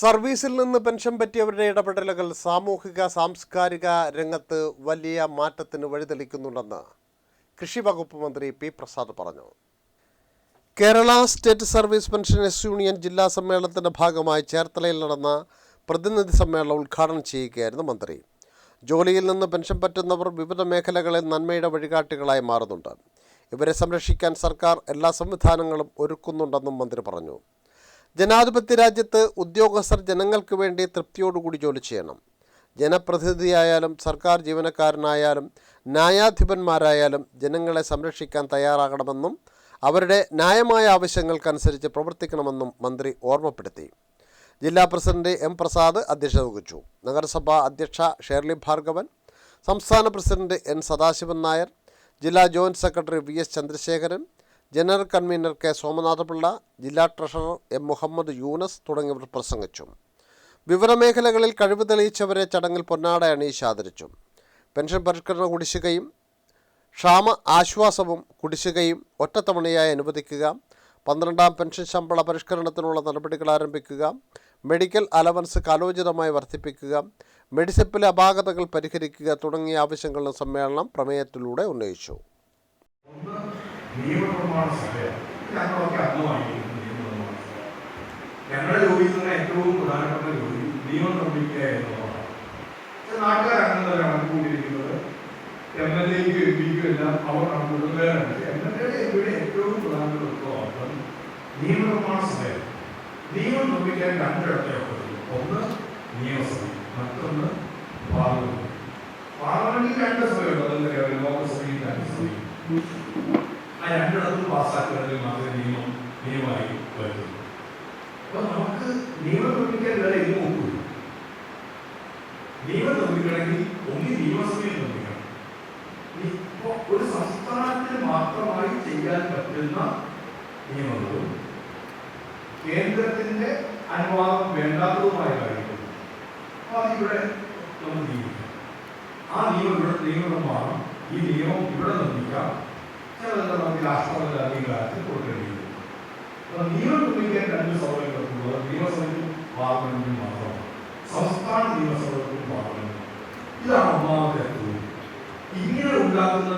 സർവീസിൽ നിന്ന് പെൻഷൻ പറ്റിയവരുടെ ഇടപെടലുകൾ സാമൂഹിക സാംസ്കാരിക രംഗത്ത് വലിയ മാറ്റത്തിന് വഴിതെളിക്കുന്നുണ്ടെന്ന് കൃഷി വകുപ്പ് മന്ത്രി പി പ്രസാദ് പറഞ്ഞു. Kerala State Service Pensioners Union ജില്ലാ സമ്മേളനത്തിന്റെ ഭാഗമായി ചേർത്തലയിൽ നടന്ന പ്രതിനിധി സമ്മേളനം ഉദ്ഘാടനം ചെയ്യുകയായിരുന്നു മന്ത്രി. ജോലിയിൽ നിന്ന് പെൻഷൻ പറ്റുന്നവർ വിവിധ മേഖലകളിൽ നന്മയുടെ വഴികാട്ടികളായി മാറുന്നുണ്ട്. ഇവരെ സംരക്ഷിക്കാൻ സർക്കാർ എല്ലാ സംവിധാനങ്ങളും ഒരുക്കുന്നുണ്ടെന്നും മന്ത്രി പറഞ്ഞു. ജനാധിപത്യ രാജ്യത്ത് ഉദ്യോഗസ്ഥർ ജനങ്ങൾക്ക് വേണ്ടി തൃപ്തിയോടുകൂടി ജോലി ചെയ്യണം. ജനപ്രതിനിധിയായാലും സർക്കാർ ജീവനക്കാരനായാലും ന്യായാധിപന്മാരായാലും ജനങ്ങളെ സംരക്ഷിക്കാൻ തയ്യാറാകണമെന്നും അവരുടെ ന്യായമായ ആവശ്യങ്ങൾക്കനുസരിച്ച് പ്രവർത്തിക്കണമെന്നും മന്ത്രി ഓർമ്മപ്പെടുത്തി. ജില്ലാ പ്രസിഡന്റ് എം പ്രസാദ് അധ്യക്ഷത വഹിച്ചു. നഗരസഭാ അധ്യക്ഷ ഷേർലി ഭാർഗവൻ സംസ്ഥാന പ്രസിഡന്റ് എൻ സദാശിവൻ നായർ ജില്ലാ joint secretary V S Chandrasekharan general convener K. Somanathapillai ജില്ലാ ട്രഷറർ എം. മുഹമ്മദ് യൂനസ് തുടങ്ങിയവർ പ്രസംഗിച്ചു. വിവരമേഖലകളിൽ കഴിവ് തെളിയിച്ചവരെ ചടങ്ങിൽ പൊന്നാട അണിയിച്ച് ആദരിച്ചു. പെൻഷൻ പരിഷ്കരണ കുടിശ്ശികയും ക്ഷാമ ആശ്വാസവും കുടിശ്ശികയും ഒറ്റത്തവണയായി അനുവദിക്കുക. പന്ത്രണ്ടാം പെൻഷൻ ശമ്പള പരിഷ്കരണത്തിനുള്ള നടപടികൾ ആരംഭിക്കുക. മെഡിക്കൽ അലവൻസ് കാലോചിതമായി വർദ്ധിപ്പിക്കുക. മെഡിസിപ്പിലെ അപാകതകൾ പരിഹരിക്കുക തുടങ്ങിയ ആവശ്യങ്ങളും സമ്മേളനം പ്രമേയത്തിലൂടെ ഉന്നയിച്ചു. നിയമനിർമ്മാണ സഭയാണ് ഞങ്ങളൊക്കെ അംഗമായിരിക്കുന്നു നിയമനിർമ്മാണ സഭ. ഞങ്ങളുടെ ജോലി തന്നെ ഏറ്റവും പ്രധാനപ്പെട്ട ജോലി നിയമം നിർമ്മിക്കുക എന്നുള്ളതാണ്. നാട്ടുകാർ അങ്ങനെ കണക്കുകൂട്ടിയിരിക്കുന്നത് എം എൽ എക്കും എം പിക്കും എല്ലാം അവർ കണക്കുകൂട്ടുന്നവരാണ് എം എൽ എയുടെ എംപിയുടെ ഏറ്റവും പ്രധാനപ്പെട്ട ഉത്തരവാദിത്വം നിയമനിർമ്മാണ സഭയാണ് നിയമം നിർമ്മിക്കാൻ രണ്ടിടത്തെ ഒന്ന് നിയമസഭ മറ്റൊന്ന് പാർലമെന്റ്. പാർലമെന്റിൽ രണ്ട് സഭയുണ്ട്. അതെന്തൊക്കെയാണ് ലോകസഭയും രാജ്യസഭയും. ആ രണ്ടിടത്തും പാസ്സാക്കുകയാണെങ്കിൽ മാത്രമേ നിയമം നിയമമായി വരുന്നുള്ളൂ അപ്പൊ നമുക്ക് നിയമം നിർമ്മിക്കാൻ വേറെ ഇത് നോക്കൂ നിയമം നിർമ്മിക്കണമെങ്കിൽ ഒന്നി നിയമസഭയിൽ നിർമ്മിക്കണം. ഇപ്പോ ഒരു സംസ്ഥാനത്തിന് മാത്രമായി ചെയ്യാൻ പറ്റുന്ന നിയമങ്ങളും കേന്ദ്രത്തിന്റെ അനുവാദം വേണ്ടാത്തതുമായ കാര്യങ്ങളും അപ്പൊ അതിവിടെ നമ്മൾ നിയമിക്കാം ആ നിയമം ഇവിടെ നിയമനിർമ്മാണം ഈ നിയമം ഇവിടെ നിർമ്മിക്കാം. ചിലതൊക്കെ നമുക്ക് രാഷ്ട്രപതി അംഗീകാരത്തിൽ കൊടുക്കേണ്ടി വരും അപ്പൊ നിയമം നിർമ്മിക്കാൻ രണ്ട് സഭകളുള്ളത് നിയമസഭയ്ക്കും പാർലമെന്റിനും മാത്രമാണ്. സംസ്ഥാന നിയമസഭകൾക്കും പാർലമെന്റിനും ഇതാണ് ഒന്നാമത്തെ ഇങ്ങനെ ഉണ്ടാക്കുന്ന